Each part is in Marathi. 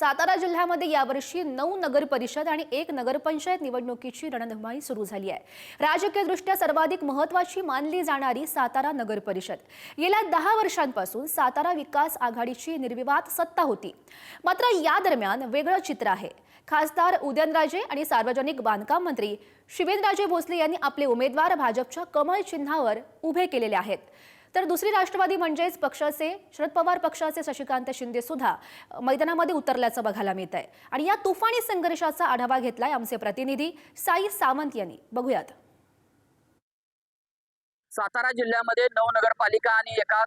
सातारा जिल्ह्यामध्ये यावर्षी नऊ नगर परिषद आणि एक नगरपंचायत निवडणुकीची रणधुमाळी सुरू झाली आहे. राजकीयदृष्ट्या सर्वाधिक महत्वाची मानली जाणारी सातारा नगर परिषद. गेल्या दहा वर्षांपासून सातारा विकास आघाडीची निर्विवाद सत्ता होती. मात्र या दरम्यान वेगळं चित्र आहे. खासदार उदयनराजे आणि सार्वजनिक बांधकाम मंत्री शिवेंद्रराजे भोसले यांनी आपले उमेदवार भाजपच्या कमळ चिन्हावर उभे केलेले आहेत. तर दुसरी राष्ट्रवादी म्हणजेच पक्षाचे शरद पवार पक्षाचे शशिकांत शिंदे सुद्धा मैदानामध्ये उतरल्याचं बघायला मिळत आहे आणि या तुफानी संघर्षाचा आढावा घेतलाय आमचे प्रतिनिधी साई सावंत यांनी. बघूयात. सातारा जिल्ह्यामध्ये नऊ नगरपालिका आणि एका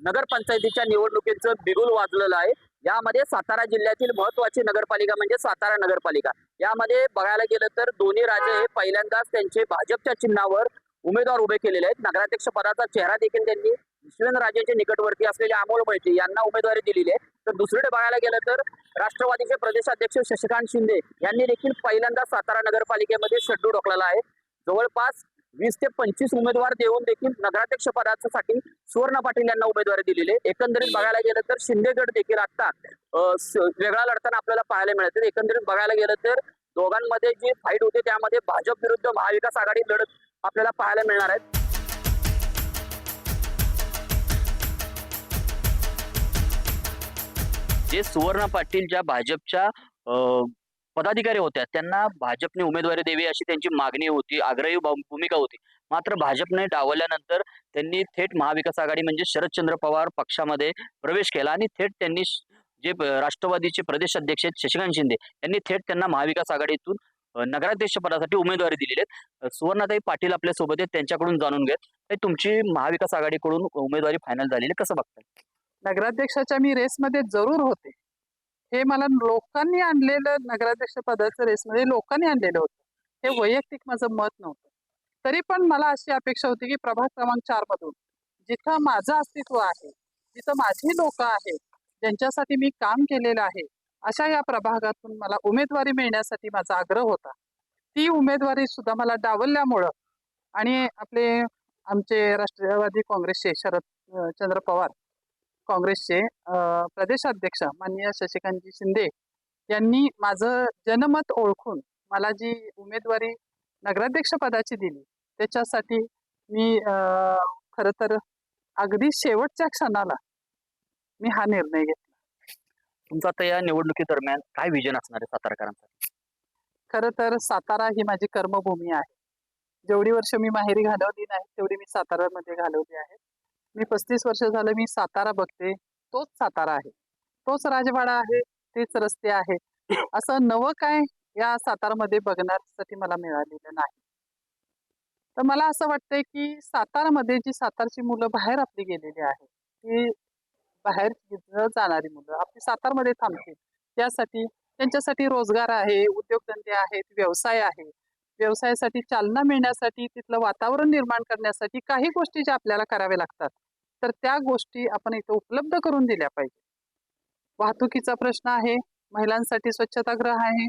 नगरपंचायतीच्या निवडणुकीचं बिगुल वाजलेलं आहे. यामध्ये सातारा जिल्ह्यातील महत्वाची नगरपालिका म्हणजे सातारा नगरपालिका. यामध्ये बघायला गेलं तर दोन्ही राजे हे पहिल्यांदाच त्यांचे भाजपच्या चिन्हावर उमेदवार उभे केलेले आहेत. नगराध्यक्ष पदाचा चेहरा देखील त्यांनी राजेंचे निकटवर्ती असलेले अमोल मैत्री यांना उमेदवारी दिलेली आहे. तर दुसरीकडे बघायला गेलं तर राष्ट्रवादीचे प्रदेशाध्यक्ष शशिकांत शिंदे यांनी देखील पहिल्यांदा सातारा नगरपालिकेमध्ये शड्डू डोकलेला आहे. जवळपास वीस ते पंचवीस उमेदवार देऊन देखील नगराध्यक्ष पदासाठी सुवर्ण पाटील यांना उमेदवारी दिलेली आहे. एकंदरीत बघायला गेलं तर शिंदेगड देखील आता स- वेगळा लढताना आपल्याला पाहायला मिळते. एकंदरीत बघायला गेलं तर दोघांमध्ये जी फाईट होते त्यामध्ये भाजप विरुद्ध महाविकास आघाडी लढत आपल्याला पाहायला मिळणार आहे जे सुवर्ण पाटील ज्या भाजपच्या पदाधिकारी होत्या त्यांना भाजपने उमेदवारी द्यावी अशी त्यांची मागणी होती आग्रही भूमिका होती. मात्र भाजपने डावल्यानंतर त्यांनी थेट महाविकास आघाडी म्हणजे शरदचंद्र पवार पक्षामध्ये प्रवेश केला आणि थेट त्यांनी जे राष्ट्रवादीचे प्रदेश अध्यक्ष आहेत शशिकांत शिंदे यांनी थेट त्यांना महाविकास आघाडीतून नगराध्यक्ष पदासाठी उमेदवारी दिलेली आहेत. सुवर्णाताई पाटील आपल्यासोबत आहेत त्यांच्याकडून जाणून घेत. तुमची महाविकास आघाडीकडून उमेदवारी फायनल झालेली कसं बघताय? नगराध्यक्षाच्या मी रेसमध्ये जरूर होते. हे मला लोकांनी आणलेलं नगराध्यक्ष पदाचं रेसमध्ये लोकांनी आणलेलं होतं. हे वैयक्तिक माझं मत नव्हतं. तरी पण मला अशी अपेक्षा होती की प्रभाग क्रमांक चार मधून जिथं माझं अस्तित्व आहे जिथं माझी लोक आहेत ज्यांच्यासाठी मी काम केलेलं आहे अशा या प्रभागातून मला उमेदवारी मिळण्यासाठी माझा आग्रह होता. ती उमेदवारी सुद्धा मला डावलल्यामुळं आणि आपले आमचे राष्ट्रवादी काँग्रेसचे शरद चंद्र पवार काँग्रेसचे प्रदेशाध्यक्ष माननीय शशिकांतजी शिंदे यांनी माझं जनमत ओळखून मला जी उमेदवारी नगराध्यक्ष पदाची दिली त्याच्यासाठी मी खरं तर अगदी शेवटच्या क्षणाला मी हा निर्णय घेतला. तुमचं आता या निवडणुकी दरम्यान काय विजन असणार आहे सातारकरांसाठी खरं तर सातारा ही माझी कर्मभूमी आहे. जेवढी वर्ष मी माहेरी घालवली नाही तेवढी मी सातारामध्ये घालवली आहे. मी पस्तीस वर्ष झालं मी सातारा बघते तोच सातारा आहे. तोच राजवाडा आहे तेच रस्ते आहे. असं नवं काय या सातारामध्ये बघण्यासाठी मला मिळालेलं नाही. तर मला असं वाटतंय की सातारामध्ये जी सातारची मुलं बाहेर आपली गेलेली आहेत ती बाहेर न जाणारी मुलं. आपली सातारमध्ये थांबतील त्यासाठी त्यांच्यासाठी रोजगार आहे उद्योगधंदे आहेत व्यवसाय आहे. व्यवसायासाठी चालना मिळण्यासाठी तिथलं वातावरण निर्माण करण्यासाठी काही गोष्टी ज्या आपल्याला कराव्या लागतात. तर त्या गोष्टी आपण इथं उपलब्ध करून दिल्या पाहिजे. वाहतुकीचा प्रश्न आहे. महिलांसाठी स्वच्छतागृह आहे.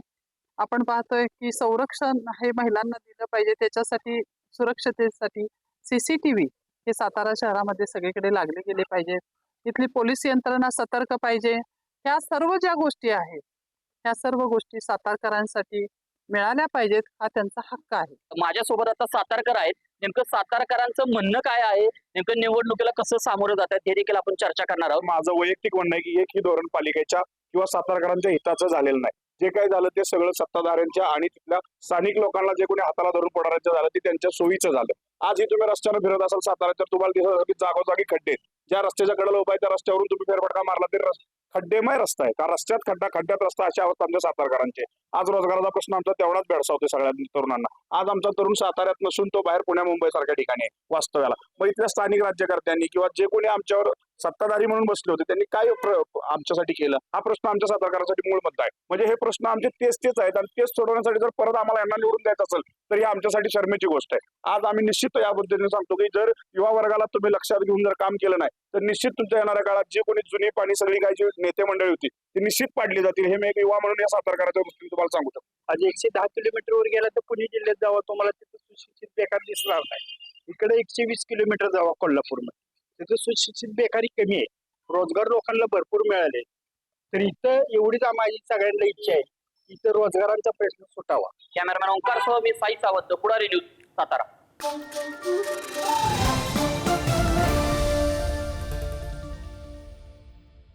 आपण पाहतोय की संरक्षण हे महिलांना दिलं पाहिजे. त्याच्यासाठी सुरक्षतेसाठी सीसीटीव्ही हे सातारा शहरामध्ये सगळीकडे लागले गेले पाहिजेत. इथली पोलीस यंत्रणा सतर्क पाहिजे. ह्या सर्व ज्या गोष्टी आहेत ह्या सर्व गोष्टी सातारकरांसाठी मिळाल्या पाहिजेत हा त्यांचा हक्क आहे. माझ्यासोबत आता सातारकर आहेत. नेमकं सातारकरांचं म्हणणं काय आहे? नेमकं निवडणुकीला कसं सामोरं जातात? हे देखील आपण चर्चा करणार आहोत. माझं वैयक्तिक म्हणणं आहे की एकही धोरण पालिकेच्या किंवा सातारकरांच्या हिताचं झालेलं नाही. जे काय झालं ते सगळं सत्ताधाऱ्यांच्या आणि तिथल्या स्थानिक लोकांना जे कोणी हाताला धरून पडणाऱ्यांचं झालं ते त्यांच्या सोयीचं झालं. आजही तुम्ही रस्त्यानं फिरत असाल सातारा तर तुम्हाला दिसत की जागोजागी खड्डे ज्या रस्त्याच्या कडेला उभा आहे त्या रस्त्यावरून तुम्ही फेरफटका मारला तरी खड्डेमय रस्ता आहे. कारण रस्त्यात खड्डा खड्ड्यात रस्ता अशा अवस्था आमच्या सातारकरांचे आज रोजगाराचा प्रश्न आमचा तेवढाच भेडसावतो सगळ्या तरुणांना. आज आमचा तरुण साताऱ्यात नसून तो बाहेर पुण्या मुंबई सारख्या ठिकाणी वास्तव्याला. मग इथल्या स्थानिक राज्यकर्त्यांनी किंवा जे कोणी आमच्यावर सत्ताधारी म्हणून बसले होते. त्यांनी काय आमच्यासाठी केलं? हा प्रश्न आमच्या सातारकरांसाठी मूळ मुद्दा आहे. म्हणजे हे प्रश्न आमचे तेच तेच आहेत आणि तेच सोडवण्यासाठी जर परत आम्हाला यांना निवडून द्यायचं असेल तर ही आमच्यासाठी शर्मेची गोष्ट आहे. आज आम्ही निश्चित या पद्धतीने सांगतो की जर युवा वर्गाला तुम्ही लक्षात घेऊन जर काम केलं नाही तर निश्चित तुमच्या येणाऱ्या काळात जे कोणी जुनी पाणी सगळी काही जी नेते मंडळी होती ती निश्चित पाडली जातील. हे मी एक युवा म्हणून या सातारकराच्या दृष्टीने तुम्हाला सांगू शकतो. आज एकशे दहा किलोमीटरवर गेला तर पुणे जिल्ह्यात जावा. तुम्हाला तिथे सुशिक्षित बेकार दिसणार नाही. इकडे एकशे वीस किलोमीटर जावा कोल्हापूरमध्ये. तिथं सुशिक्षित बेकारी कमी आहे. रोजगार लोकांना भरपूर मिळाले. तर इथं एवढीच माझी सगळ्यांना इच्छा आहे. इथं रोजगारांचा प्रश्न सुटावा. कॅमेरामॅन ओंकार सह मी साई सावंत पुढारी न्यूज सातारा.